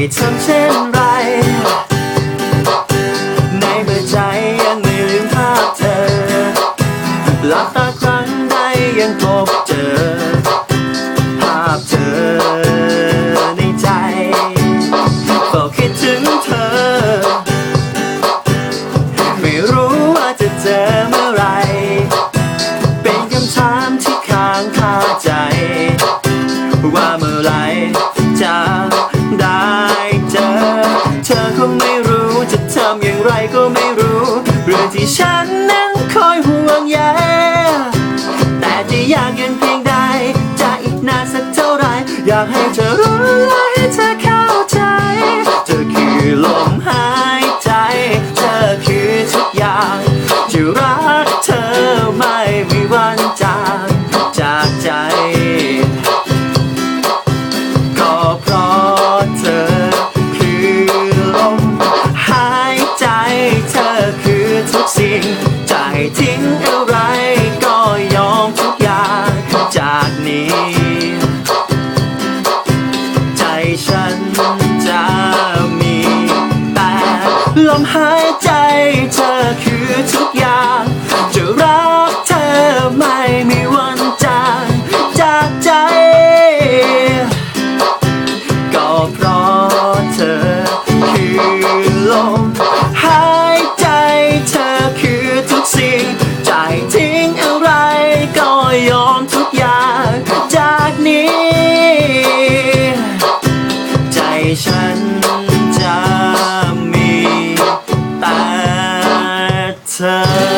ให้ทำเช่นไร ในเมื่อใจยังไม่ลืมภาพเธอหลับตาครั้งใดยังพบเจอ ภาพเธอในใจเฝ้าคิดถึงเธอ ไม่รู้ว่าจะเจอเมื่อไร เป็นคำถามที่ค้างคาใจ ว่าเมื่อไร ธอคงไม่รู้จะทำอย่างไรก็ไม่รู้ เรื่องที่ฉันนั้นคอยห่วงใยแต่จะอยากยังเพียงใดจะอีกนานสักเท่าไร อยากให้เธอรู้และให้เธอเข้าใจ เธอคือลมหายใจ เธอคือทุกอย่าง ง จะให้ทิ้งอะไรก็ยอมทุกอย่างจากนี้ ใจฉันจะมีแต่ลมหายใจ time